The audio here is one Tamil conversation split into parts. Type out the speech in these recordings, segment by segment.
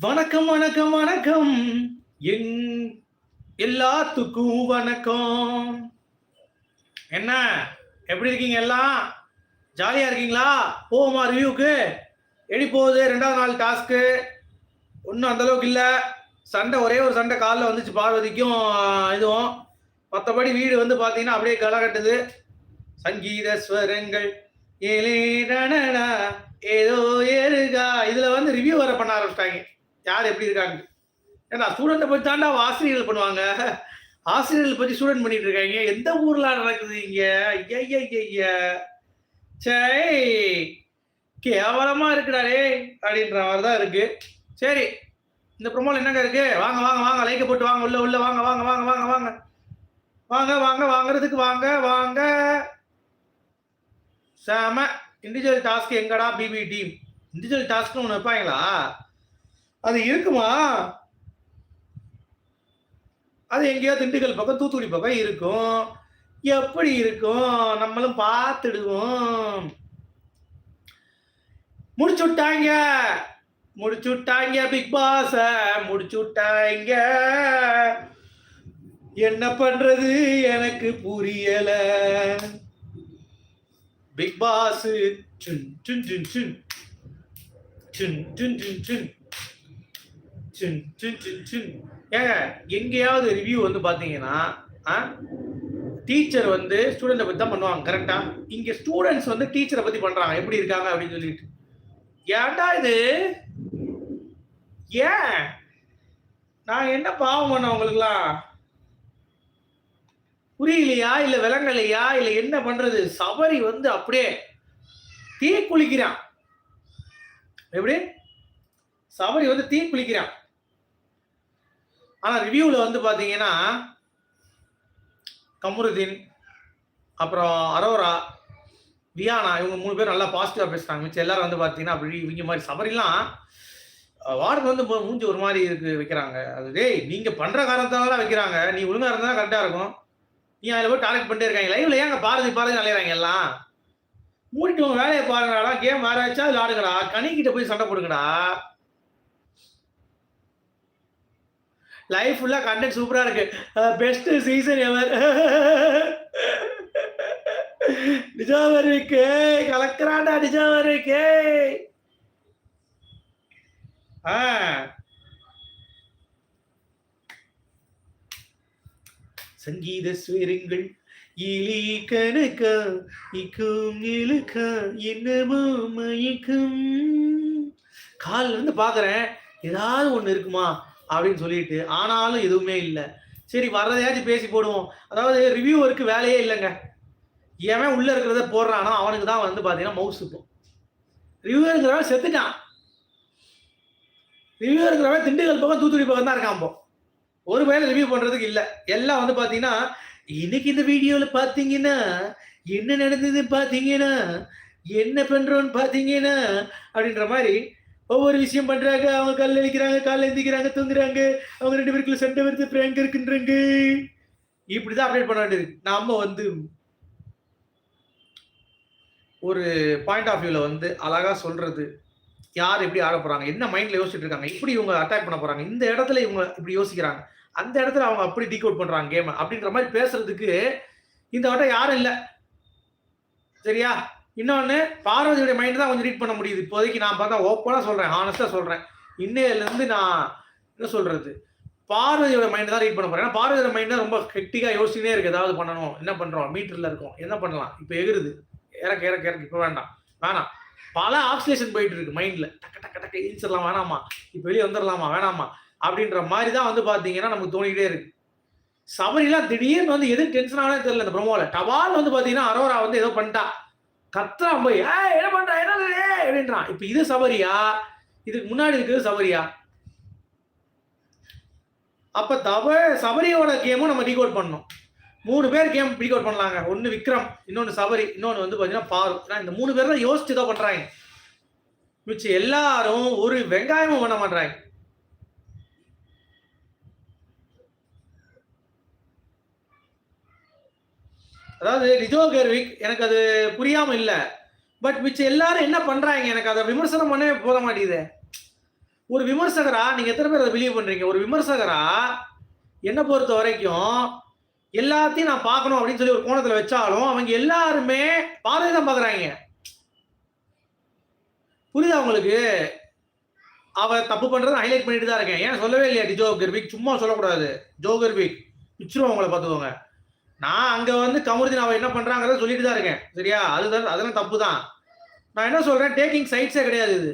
வணக்கம் வணக்கம் வணக்கம். எங் எல்லாத்துக்கும் வணக்கம். என்ன? எப்படி இருக்கீங்க எல்லாம்? ஜாலியா இருக்கீங்களா? போவோமா ரிவ்யூக்கு? எடி போகுது ரெண்டாவது நாள் டாஸ்க்கு ஒன்றும் அந்த அளவுக்கு இல்லை. சண்டை ஒரே ஒரு சண்டை காலில் வந்துச்சு பார்வதிக்கும் இதுவும். மற்றபடி வீடு வந்து பார்த்தீங்கன்னா அப்படியே களை கட்டுது சங்கீத ஸ்வரங்கள் ஏழே யார் எப்படி இருக்காங்க? ஏன்னா ஸ்டூடெண்ட்டை பற்றி தாண்டா ஆசிரியர்கள் பண்ணுவாங்க? ஆசிரியர்கள் பற்றி ஸ்டூடெண்ட் பண்ணிட்டு இருக்காங்க. எந்த ஊர்ல நடக்குது இங்க? ஐயா ஐயா சே கேவலமா இருக்கிறாரே அப்படின்ற மாதிரி தான் இருக்கு. சரி இந்த ப்ரொமோல என்னங்க இருக்கு? வாங்க வாங்க வாங்க லைக்க போட்டு வாங்க உள்ள உள்ள வாங்க வாங்க வாங்க வாங்க வாங்க. வாங்க வாங்க வாங்குறதுக்கு வாங்க வாங்க. சாம. இண்டிவிஜுவல் டாஸ்க் எங்கடா பிபி டீம் இண்டிவிஜுவல் டாஸ்க்னு ஒன்று வைப்பாங்களா? அது இருக்குமா? அது எங்கேயோ திண்டுக்கல் பக்கம் தூத்துக்குடி பக்கம் இருக்கும். எப்படி இருக்கும்? நம்மளும் பார்த்துடுவோம். முடிச்சு விட்டாங்க முடிச்சு விட்டாங்க பிக் பாஸ. முடிச்சு விட்டாங்க என்ன பண்றது? எனக்கு புரியல. Bigg Boss. சுன் சுன் சுன் சுன் சுன் சுன் சுன் சுன் சுன் சுன் சுன் சுன் ஏங்க எங்கேயாவது ரிவ்யூ வந்து பார்த்தீங்கன்னா டீச்சர் வந்து ஸ்டூடெண்ட்டை பற்றி தான் பண்ணுவாங்க கரெக்டாக இங்கே ஸ்டூடெண்ட்ஸ் வந்து டீச்சரை பற்றி பண்ணுறாங்க எப்படி இருக்காங்க அப்படின்னு சொல்லிட்டு. ஏன்டா இது? ஏன்? நான் என்ன பாவம் பண்ண உங்களுக்குலாம் புரியலையா? இல்லை விளங்கலையா? இல்லை என்ன பண்ணுறது சபரி வந்து அப்படியே தீ குளிக்கிறான் எப்படி? சபரி வந்து தீ குளிக்கிறான் ஆனா ரிவ்யூல வந்து பாத்தீங்கன்னா கமருதீன் அப்புறம் அரோரா வியானா இவங்க மூணு பேர் நல்லா பாசிட்டிவா பேசுறாங்க. மிச்சம் எல்லாரும் வந்து பாத்தீங்கன்னா அப்படி இவங்க மாதிரி சபரிலாம் வார்டு வந்து மூஞ்சி ஒரு மாதிரி இருக்கு வைக்கிறாங்க. அது டேய் நீங்க பண்ற காரணத்தால வைக்கிறாங்க. நீ ஒழுங்கா இருந்தா கரெக்டா இருக்கும். நீ அதில் போய் டார்கெட் பண்ணிட்டே இருக்காங்க. லைவ்ல ஏங்க பாரதி பாரதி அலையிறாங்க எல்லாம். மூடிட்டு உங்க வேலையை பாருங்கடா. கேம் வேற வச்சா அதுல ஆடுங்கடா. கனிக்கிட்ட போய் சண்டை போடுங்கடா. லைஃப் ஃபுல்லா கண்டென்ட் சூப்பராக இருக்கு. பெஸ்ட் சீசன் எவர் நிஜாவர் இருக்கே கலக்குறாண்டா இருக்கே ஆ. சங்கீத ஸ்வரங்கள் இலி கணக்கா இக்கும் இழுக்கா என்னமோ மயக்கம். காலில் இருந்து பார்க்குறேன் ஏதாவது ஒன்று இருக்குமா? அப்படின்னு சொல்லிட்டு ஆனாலும் எதுவுமே இல்லை. சரி வர்றதையாச்சும் பேசி போடுவோம். அதாவது ரிவ்யூவருக்கு வேலையே இல்லைங்க. எவன் உள்ள இருக்கிறத போடுறானோ அவனுக்கு தான் வந்து பார்த்தீங்கன்னா மவுஸ் இருக்கும் ரிவ்யூங்கிறவன் செத்துட்டான். ரிவ்யூ இருக்கிறவன் திண்டுக்கல் பக்கம் தூத்துக்குடி பக்கம் தான் இருக்கான் இப்போ. ஒரு வேலை ரிவ்யூ பண்ணுறதுக்கு இல்லை. எல்லாம் வந்து பார்த்தீங்கன்னா இன்னைக்கு இந்த வீடியோவில் பார்த்தீங்கன்னா என்ன நடந்தது பார்த்தீங்கன்னா என்ன பண்ணுறோன்னு பார்த்தீங்கன்னா அப்படின்ற மாதிரி ஒவ்வொரு விஷயம் பண்றாங்க. அவங்க கல் அழிக்கிறாங்க கால் எந்திக்கிறாங்க தூங்குறாங்க. அவங்க ரெண்டு பேருக்குள்ள சண்டை வருது பிராங்க் இருக்குன்றாங்க. இப்படிதான் அப்டேட் பண்ண வேண்டியிருக்கு நாம வந்து ஒரு பாயிண்ட் ஆஃப் வியூல வந்து அழகா சொல்றது யார் எப்படி ஆட போறாங்க என்ன மைண்ட்ல யோசிச்சுட்டு இருக்காங்க இப்படி இவங்க அட்டாக் பண்ண போறாங்க இந்த இடத்துல இவங்க இப்படி யோசிக்கிறாங்க அந்த இடத்துல அவங்க அப்படி டீக் அவுட் பண்றாங்க கேம் அப்படின்ற மாதிரி பேசுறதுக்கு இந்த வட்டம் யாரும் இல்லை. சரியா? இன்னொன்று பார்வதியுடைய மைண்ட் தான் கொஞ்சம் ரீட் பண்ண முடியுது. இப்போதைக்கு நான் பார்த்தா ஓப்பனாக சொல்கிறேன் ஹானஸ்ட்டாக சொல்கிறேன் இன்னையிலேருந்து நான் என்ன சொல்கிறது பார்வதியோட மைண்ட் தான் ரீட் பண்ண போகிறேன் ஏன்னா பார்வதியோட மைண்ட் ரொம்ப ஹெக்டிக்காக யோசிச்சுனே இருக்குது ஏதாவது பண்ணணும் என்ன பண்ணுறோம் மீட்டரில் இருக்கோம். என்ன பண்ணலாம்? இப்போ எகுருது. இறக்க இறக்க இறக்க. இப்போ வேண்டாம். வேணாம். பல ஆக்சிலேஷன் போயிட்டு இருக்கு மைண்டில் டக்கு டக்கு டக்கு இன்சிடலாம் வேணாமா? இப்போ வெளியே வந்துடலாமா வேணாமா? அப்படின்ற மாதிரி தான் வந்து பார்த்தீங்கன்னா நமக்கு தோணிக்கிட்டே இருக்கு. சபரிலாம் திடீர்னு வந்து எது டென்ஷன் ஆனே தெரியல இந்த ப்ரோமோல டபால் வந்து பார்த்தீங்கன்னா அரோரா வந்து ஏதோ பண்ணிட்டா. கத்துறான் போய் ஏ என்ன பண்ற? என்ன அப்படின்றான். இப்போ இது சபரியா? இதுக்கு முன்னாடி இருக்கிறது சபரியா? அப்போ தவ சபரியோட கேமும் நம்ம ரீகோட் பண்ணணும். மூணு பேர் கேம் ரீகோட் பண்ணலாங்க. ஒன்று விக்ரம் இன்னொன்று சபரி இன்னொன்று வந்து பார்த்தீங்கன்னா பாரு. ஏன்னா இந்த மூணு பேர் தான் யோசிச்சு தான் பண்ணுறாங்க மிச்சம் எல்லாரும் ஒரு வெங்காயமும் பண்ண மாட்டாங்க அதாவது ரிஜோ கர்விக் எனக்கு அது புரியாம இல்ல. பட் மிச்சம் எல்லாரும் என்ன பண்றாங்க? எனக்கு அதை விமர்சனம் பண்ணவே போத மாட்டேங்குது. ஒரு விமர்சகரா நீங்க எத்தனை பேர் அதை பிலீவ் பண்றீங்க? ஒரு விமர்சகரா என்ன பொறுத்த வரைக்கும் எல்லாத்தையும் நான் பார்க்கணும் அப்படின்னு சொல்லி ஒரு கோணத்துல வச்சாலும் அவங்க எல்லாருமே பார்வை தான் பாக்குறாங்க. புரியுதா உங்களுக்கு? அவ தப்பு பண்றதை ஹைலைட் பண்ணிட்டு தான் இருக்கேன். ஏன் சொல்லவே இல்லையா ஜோ கர்விக்? சும்மா சொல்லக்கூடாது. ஜோ கர்விக். பிச்சிரும் அவங்கள பார்த்துக்கோங்க. நான் அங்க வந்து கமருதீன் அவ என்ன பண்றாங்கிறத சொல்லிட்டு தான் இருக்கேன். சரியா? அதுதான் அதெல்லாம் தப்பு தான் நான் என்ன சொல்றேன்? டேக்கிங் சைட்ஸே கிடையாது இது.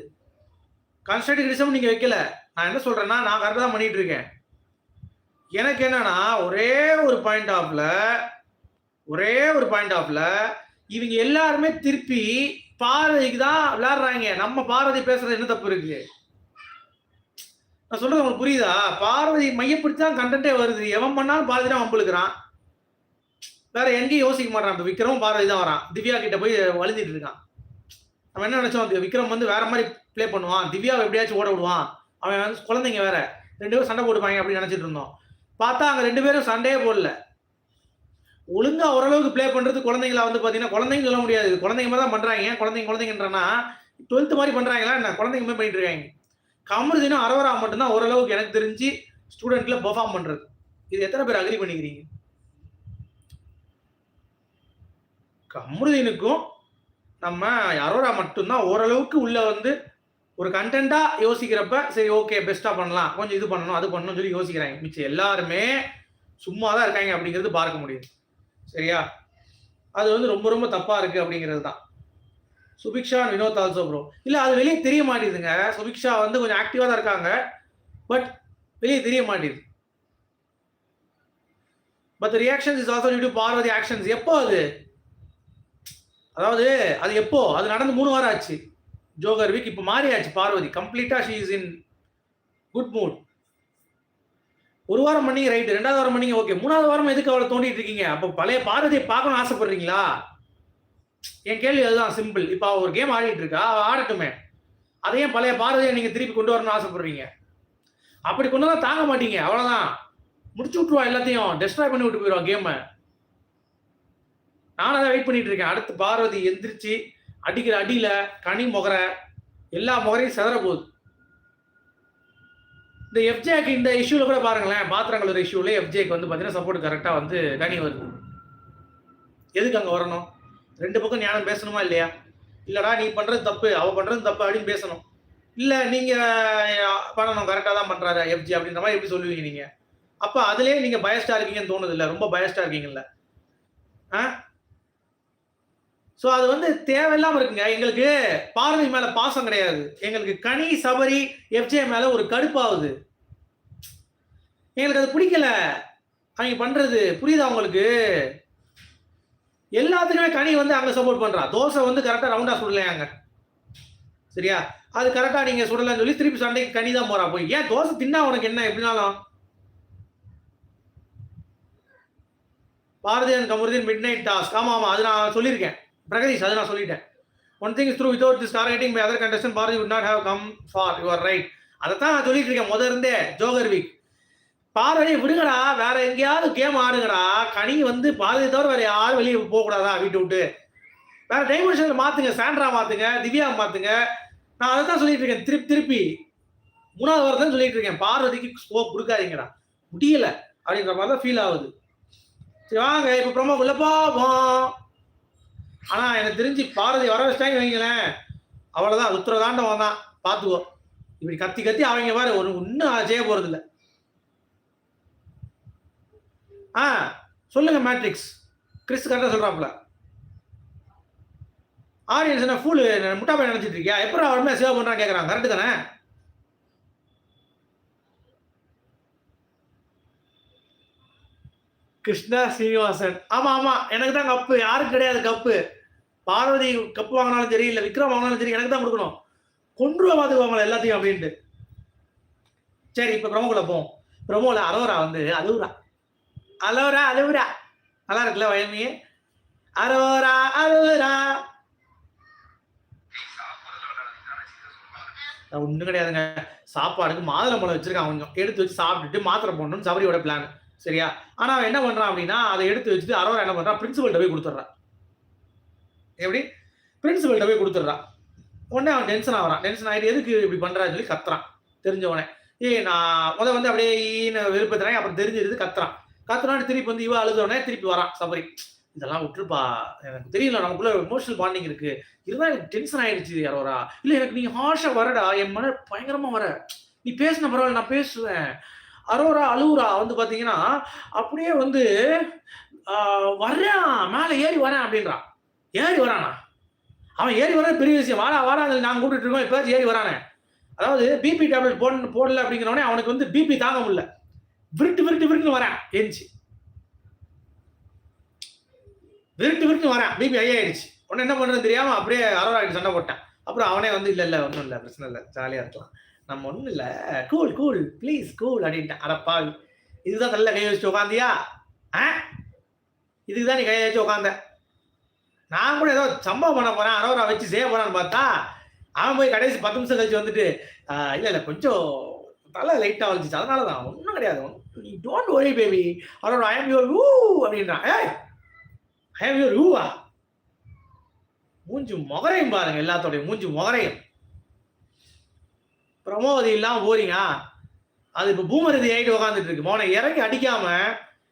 கன்ஸ்ட்ரக்டிவ் கிரிசம் நீங்க வைக்கல. நான் என்ன சொல்றேன்னா நான் கரெக்டாக தான் பண்ணிட்டு இருக்கேன். எனக்கு என்னன்னா ஒரே ஒரு பாயிண்ட் ஆஃப்ல ஒரே ஒரு பாயிண்ட் ஆஃப்ல இவங்க எல்லாருமே திருப்பி பார்வதிக்கு தான் விளையாடுறாங்க. நம்ம பார்வதி பேசுறது என்ன தப்பு இருக்கு? நான் சொல்றது உங்களுக்கு புரியுதா? பார்வதி மையப்படுத்தி தான் கண்டென்ட்டே வருது. எவன் பண்ணாலும் பார்வதி தான் வம்புழுக்கிறான் வேற எங்கேயும் யோசிக்க மாட்டான். இப்போ விக்ரமும் பார்வதி தான் வரான். திவ்யா கிட்ட போய் வழுந்திட்டு இருக்கான். நம்ம என்ன நினைச்சோம்? விக்ரம் வந்து வேற மாதிரி ப்ளே பண்ணுவான். திவ்யாவை எப்படியாச்சும் ஓட விடுவான். அவன் வந்து குழந்தைங்க வேற. ரெண்டு பேரும் சண்டை போட்டுப்பாங்க அப்படின்னு நினைச்சிட்டு இருந்தோம். பார்த்தா அங்கே ரெண்டு பேரும் சண்டையே போடல. ஒழுங்கா ஓரளவுக்கு ப்ளே பண்றது குழந்தைங்களா வந்து பார்த்தீங்கன்னா குழந்தைங்க சொல்ல முடியாது. குழந்தைங்க மாதிரி தான் பண்றாங்க. ஏன் குழந்தைங்க குழந்தைங்கன்றனா டுவெல்த் மாதிரி பண்றாங்களா? என்ன குழந்தைங்க மாதிரி பண்ணிட்டு இருக்காங்க. கமருதினும் அரவரா மட்டும்தான் ஓரளவுக்கு எனக்கு தெரிஞ்சு ஸ்டூடெண்ட்ல பெர்ஃபார்ம் பண்றது. இது எத்தனை பேர் அக்ரி பண்ணிக்கிறீங்க? கமருதீனுக்கும் நம்ம அரோரா மட்டும்தான் ஓரளவுக்கு உள்ள வந்து ஒரு கண்டென்ட்டா யோசிக்கிறப்ப சரி ஓகே பெஸ்டா பண்ணலாம். கொஞ்சம் இது பண்ணணும் அது பண்ணணும் சொல்லி யோசிக்கிறாங்க. மிச்சம் எல்லாருமே சும்மா தான் இருக்காங்க அப்படிங்கிறது பார்க்க முடியுது. சரியா? அது வந்து ரொம்ப ரொம்ப தப்பா இருக்கு அப்படிங்கிறது தான். Subiksha and Vinoth also bro இல்ல அது வெளியே தெரிய மாட்டேதுங்க சுபிக்ஷா வந்து கொஞ்சம் ஆக்டிவா தான் இருக்காங்க. பட் வெளியே தெரிய மாட்டேது but reactions is also to Parvathi actions எப்போ அது? அதாவது அது எப்போ? அது நடந்து மூணு வாரம் ஆச்சு. ஜோகர் வீக் இப்போ மாறியாச்சு பார்வதி. கம்ப்ளீட்டா she is in good mood ஒரு வாரம் பண்ணீங்க ரைட்டு ரெண்டாவது வாரம் பண்ணீங்க ஓகே மூணாவது வாரம் எதுக்கு அவளை தோண்டிட்டு இருக்கீங்க? அப்போ பழைய பார்வதியை பார்க்கணும்னு ஆசைப்படுறீங்களா? என் கேள்வி அதுதான் சிம்பிள் இப்போ ஒரு கேம் ஆடிட்டு இருக்கா? அவள் ஆடட்டுமே. அதையும் பழைய பார்வதியை நீங்கள் திருப்பி கொண்டு வரணும்னு ஆசைப்படுறீங்க? அப்படி கொண்டு தான் தாங்க மாட்டீங்க. அவ்வளோதான் முடிச்சு விட்ருவா எல்லாத்தையும். டெஸ்ட்ராய் பண்ணி விட்டு போயிடுவா கேமை நானும் தான் வெயிட் பண்ணிட்டு இருக்கேன். அடுத்து பார்வதி எந்திரிச்சு அடிக்கிற அடியில கனி முகரை எல்லா முகரையும் செதற போகுது. இந்த எஃப்ஜேக்கு இந்த இஷ்யூல கூட பாருங்களேன் பாத்திரங்கள் இஷ்யூல எஃப்ஜேக்கு வந்து பார்த்தீங்கன்னா சப்போர்ட் கரெக்டாக வந்து கனி வருது. எதுக்கு அங்கே வரணும்? ரெண்டு பக்கம் ஞானம் பேசணுமா இல்லையா? இல்லடா நீ பண்றது தப்பு அவ பண்றது தப்பு அப்படின்னு பேசணும். இல்ல நீங்க பண்ணணும் கரெக்டாக தான் பண்றாரு எஃப்ஜி அப்படின்ற மாதிரி எப்படி சொல்லுவீங்க நீங்க? அப்ப அதுலயே நீங்க பயஸ்டா இருக்கீங்கன்னு தோணுது இல்ல ரொம்ப பயஸ்டா இருக்கீங்கல்ல. ஆ ஸோ அது வந்து தேவையில்லாம இருக்குங்க. எங்களுக்கு பார்வை மேல பாசம் கிடையாது. எங்களுக்கு கனி சபரி எஃப்ஜே மேல ஒரு கடுப்பாகுது. எங்களுக்கு அது பிடிக்கல. அவங்க பண்றது புரியுதா உங்களுக்கு? எல்லாத்துக்குமே கனி வந்து அங்கே சப்போர்ட் பண்றா. தோசை வந்து கரெக்டாக ரவுண்டா சுடலையாங்க. சரியா? அது கரெக்டாக நீங்க சுடலன்னு சொல்லி திருப்பி சண்டைக்கு கனி தான் போறா போய். ஏன் தோசை தின்னா உனக்கு என்ன? எப்படினாலும். பாரதியன் கமருதீன் மிட் நைட் டாஸ்க் ஆமாம் ஆமாம் அது நான் சொல்லியிருக்கேன். பிரகதீஷ் அது நான் சொல்லிட்டேன் one thing through without this targeting by other contestant Bharathi would not have come for your right அதை நான் சொல்லிட்டு இருக்கேன் முத இருந்தே ஜோகர் வீக் பார்வதி விடுங்கடா வேற எங்கேயாவது கேம் ஆடுங்கடா. கனி வந்து பாரதி தவிர வேற யாரும் வெளியே போகக்கூடாதா வீட்டு விட்டு? வேற டைமென்ஷன்ல மாத்துங்க சாண்ட்ரா மாத்துங்க திவ்யா மாத்துங்க. நான் அதை தான் சொல்லிட்டு இருக்கேன் திருப்பி திருப்பி. மூணாவது வாரத்தான் சொல்லிட்டு இருக்கேன் பார்வதிக்கு ஸ்கோப் கொடுக்காதீங்கடா. முடியல அப்படின்ற மாதிரி தான் ஃபீல் ஆகுது. சரி வாங்க இப்போ ப்ரோமோக்குள்ள போவோம். ஆனா எனக்கு தெரிஞ்சு பாரதி வர வச்சிட்டாங்க வைங்களேன். அவ்வளவுதான் உத்தரதாண்டவன் தான் பாத்துக்கோ இப்படி கத்தி கத்தி அவங்க பாரு ஒரு ஒன்னும் செய்ய போறது இல்ல ஆ சொல்லுங்க மேட்ரிக்ஸ். கிறிஸ் கரெக்டா சொல்றாப்ல ஆடியன்ஸ் என்ன ஃபுல் முட்டா பையன் நினைச்சிட்டு இருக்கியா? எப்பறம் அவருமே சேவ் பண்றான் கேக்குறாங்க கரெக்ட் தானே? கிருஷ்ணா சீனிவாசன். ஆமா ஆமா. எனக்கு தான் கப்பு. யாருக்கு கிடையாது கப்பு. பார்வதி கப்பு வாங்கினாலும் சரி இல்லை விக்ரம் வாங்கினாலும் சரி எனக்கு தான் கொடுக்கணும். கொன்று பாத்துக்குவாங்களா எல்லாத்தையும் அப்படின்ட்டு. சரி இப்ப ப்ரமோக்குள்ள போவோம். ப்ரமோல அலோரா வந்து அலோரா அலோரா அலோரா நல்லா இருக்குல்ல வயமையே அரோரா அலோரா ஒன்றும் கிடையாதுங்க. சாப்பாடுக்கு மாதுளம்பழம் வச்சிருக்கான் கொஞ்சம். எடுத்து வச்சு சாப்பிட்டுட்டு மாத்திரை போடணும்னு சபரியோட பிளான் சரியா? ஆனா அவன் என்ன பண்றான் அப்படின்னா அதை எடுத்து வச்சுட்டு அரோரா என்ன பண்றான்? பிரின்சிபல்கிட்ட போய் கொடுத்துட்றான். எப்படி? பிரின்சிபல்கிட்ட போய் கொடுத்துட்றான். உடனே அவன் டென்ஷன் ஆகிறான். டென்ஷன் ஆகிட்டு எதுக்கு இப்படி பண்றான்னு சொல்லி கத்துறான். தெரிஞ்சவனே ஏய் நான் முத வந்து அப்படியே ஈன்னு விருப்பத்துறேன் அப்புறம் தெரிஞ்சிருது கத்துறான். கத்துறான்னு திருப்பி வந்து இவ அழுதவனே திருப்பி வரான். சபரி. இதெல்லாம் விட்டுருப்பா. எனக்கு தெரியல. நமக்குள்ள எமோஷனல் பாண்டிங் இருக்கு. இருந்தாலும் எனக்கு டென்ஷன் ஆயிடுச்சு யாரோரா இல்ல எனக்கு நீ ஹார்ஷா வரடா. என் மன பயங்கரமா வர. நீ பேசின பரவாயில்ல நான் பேசுவேன். அரோரா அழுவுறா வந்து பார்த்தீங்கன்னா அப்படியே வந்து வர்றான் மேலே ஏறி வரேன் அப்படின்றான் ஏறி வரானா அவன் ஏறி வர பெரிய விஷயம். வாடா வாடா நாங்க கூப்பிட்டு இருக்கோம். இப்போ ஏறி வரானே அதாவது பிபி டேப்லெட் போட போடல அப்படிங்கிறவனே அவனுக்கு வந்து பிபி தாங்க முடியல. விருட்டு விருட்டு விருட்டுன்னு வரேன் ஏஞ்சி. விருட்டு விருட்டு வரேன் பிபி ஐயா ஆயிடுச்சு. உடனே என்ன பண்ணுறது தெரியாமல் அப்படியே அரோரா சண்டை போட்டேன். அப்புறம் அவனே வந்து இல்லை இல்லை ஒன்றும் இல்லை பிரச்சனை இல்லை. ஜாலியாக இருக்கலாம். நம்ம ஒன்றும் இல்லை. கூல் கூல் ப்ளீஸ் கூல் அப்படின்ட்டேன் அடப்பா இதுதான் நல்ல கையை வச்சு உட்காந்தியா ஆ? இதுக்கு தான் நீ கையை வச்சு உட்காந்த நான் கூட ஏதோ சம்பவம் பண்ண போறேன். அரோரா வச்சு செய்ய போறான்னு பார்த்தா அவன் போய் கடைசி பத்து நிமிஷம் கழிச்சு வந்துட்டு இல்லை இல்ல இல்ல கொஞ்சம் தலை லைட்டா வலிச்சிச்சு. அதனால தான் ஒன்றும் கிடையாது நீ don't worry baby Aurora I am your ஊ அப்படின்றான் ஏய் ஐ எம் யுவர் ஊவா மூஞ்சி முகரையும் பாருங்க எல்லாத்தோடைய மூஞ்சி முகரையும். பிரமோதி இல்லாமல் போறீங்க. அது இப்போ பூமரதி ஆகிட்டு உட்காந்துட்டு இருக்கு. மோனை இறங்கி அடிக்காம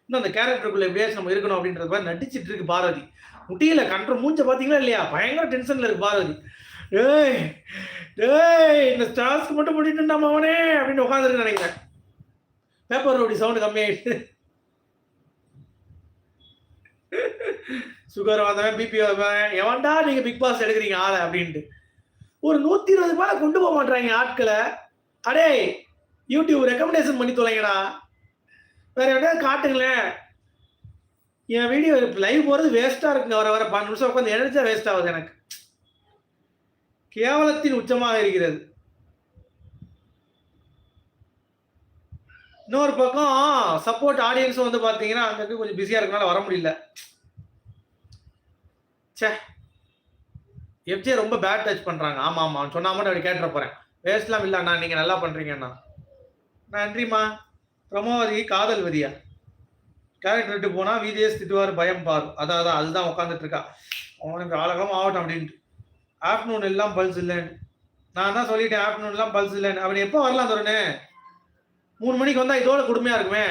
இன்னும் அந்த கேரக்டருக்குள்ள எப்படியாச்சும் நம்ம இருக்கணும் அப்படின்றது மாதிரி நடிச்சிட்டு இருக்கு பார்வதி. முட்டியில கண்ட்ரோல் மூஞ்ச பாத்தீங்களா இல்லையா? பயங்கர டென்ஷன்ல இருக்கு பார்வதி. ஏய் ஏய் இந்த ஸ்டார்ஸ்க்கு மட்டும் முடிட்டு நம்ம அவனே அப்படின்னு உட்காந்துருக்கு நினைக்கிறேன். பேப்பர் ரோடி சவுண்ட் கம்மியாயிட்டு சுகர் வந்தவன் பிபி வந்தவன் எவன்டா நீங்க பிக் பாஸ் எடுக்கிறீங்க ஆளை அப்படின்ட்டு. ஒரு நூத்தி இருபது ரூபாய் கொண்டு போக மாட்டாங்க ஆட்களை. அடே யூடியூப் ரெக்கமெண்டேஷன் பண்ணி தொலைங்கடா. வேற எதாவது காட்டுங்களேன். என் வீடியோ லைவ் போறது வேஸ்டா இருக்குங்க. வர வர பன்னெண்டு நிமிஷம் உட்காந்து எனர்ஜியா வேஸ்ட் ஆகுது எனக்கு. கேவலத்தின் உச்சமாக இருக்கிறது. இன்னொரு பக்கம் சப்போர்ட் ஆடியன்ஸும் வந்து பார்த்தீங்கன்னா அங்கே கொஞ்சம் பிஸியாக இருக்கனால வர முடியல. ச்சே. எஃப்ஜே ரொம்ப பேட் டச் பண்ணுறாங்க ஆமாம் ஆமாம் சொன்னால் சொன்னா மட்டும் அப்படி கேட்டுற போகிறேன் வேஸ்ட்லாம் இல்லைண்ணா நீங்கள் நல்லா பண்ணுறீங்கண்ணா நன்றிம்மா. பிரமோவதி காதல் வதியா கேரக்டர் விட்டு போனால் விஜேஎஸ் திட்டுவார் பயம் பார் அதான் அதான். அதுதான் உட்காந்துட்டு இருக்கா. அவனுக்கு ஆலகம் ஆகட்டும் அப்படின்ட்டு. ஆஃப்டர்நூன் எல்லாம் பல்ஸ் இல்லைன்னு. நான் தான் சொல்லிட்டேன் ஆஃப்டர்நூன் எல்லாம் பல்ஸ் இல்லைன்னு. அவன் எப்போ வரலாம் தருணே? மூணு மணிக்கு வந்தால் இதோட கொடுமையாக இருக்குமே.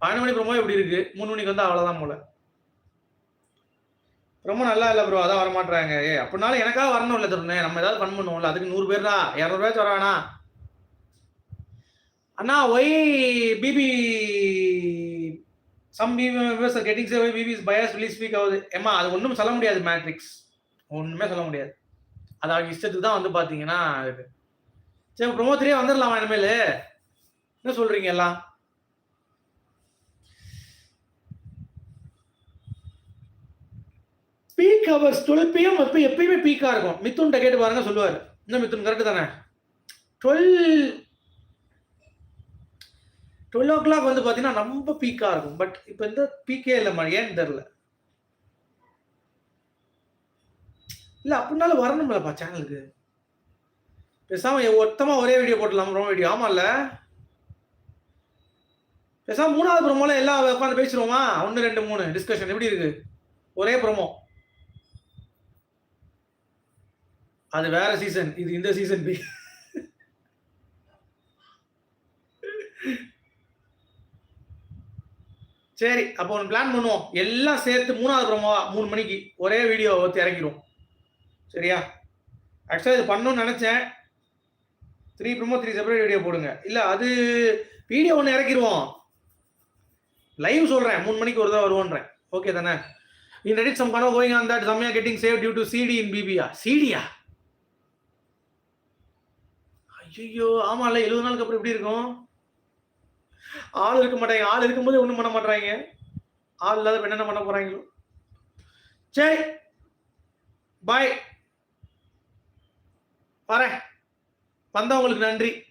பன்னெண்டு மணி ரொம்ப எப்படி இருக்கு? மூணு மணிக்கு வந்தால் அவ்வளோதான் போல. ரொம்ப நல்லா இல்லை ப்ரோ அதான் வரமாட்டாங்க ஏ அப்படினாலும் எனக்காக வரணும் இல்லை தருணே. நம்ம ஏதாவது ஃபன் பண்ணுவோம்ல அதுக்கு நூறு பேர் தான் இரநூறுவாச்சும் வரானா அண்ணா why BB some BB getting சேவை பிபி பயஸ் ரிலீஸ் ஸ்பீக் ஆகுது ஏமா அது ஒன்றும் சொல்ல முடியாது மேட்ரிக்ஸ் ஒன்றுமே சொல்ல முடியாது. அது அவங்க இஷ்டத்துக்கு தான் வந்து பார்த்தீங்கன்னா இது. சரி ப்ரொமோத்தரியே வந்துடலாமா இனிமேல்? என்ன சொல்கிறீங்க எல்லாம்? பீக் ஹவர்ஸ் டுவெல் பிஎம் எப்போ எப்பயுமே பீக்காக இருக்கும். மித்துன்ட்ட கேட்டு பாருங்க சொல்லுவார். என்ன மித்துன் கரெக்டு தானே? டுவெல் டுவெல் ஓ கிளாக் வந்து பார்த்தீங்கன்னா ரொம்ப பீக்காக இருக்கும். பட் இப்போ இந்த பீக்கே இல்லைம்மா ஏன்னு தெரில இல்லை அப்படின்னாலும் வரணும்லப்பா சேனலுக்கு பேசாமல் ஒத்தமாக ஒரே வீடியோ போட்டலாம் ரொம்ப வீடியோ ஆமாம்ல பேசாம மூணாவது ப்ரோமோல எல்லாம் உட்காந்து பேசிடுவோமா? ஒன்று ரெண்டு மூணு. டிஸ்கஷன் எப்படி இருக்குது ஒரே ப்ரோமோ அது வேற சீசன் இது இந்த சீசன் பி சரி அப்போ ஒன்று பிளான் பண்ணுவோம். எல்லாம் சேர்த்து மூணாவது ப்ரோமோவா மூணு மணிக்கு. ஒரே வீடியோ ஒருத்தி இறங்கிடுவோம் சரியா? ஆக்சுவலாக இது பண்ணணும்னு நினச்சேன். Three promo three separate video போடுங்க. இல்லை அது வீடியோ ஒன்று இறக்கிடுவோம் லைவ் சொல்கிறேன் மூணு மணிக்கு ஒரு தான்? வருவோன்றேன் ஓகே தானே இன் ரெடிட் சம் கனோ going on that Samya getting save due to CD in பிபியா சிடியா ஐயோ ஆமாம்ல எழுபது நாளுக்கு அப்புறம் எப்படி இருக்கும்? ஆள் இருக்க மாட்டாங்க. ஆள் இருக்கும்போது ஒன்றும் பண்ண மாட்டாங்க ஆள் இல்லாத என்னென்ன பண்ண போறாங்களோ. சரி. பாய் வரேன். வந்தவங்களுக்கு நன்றி.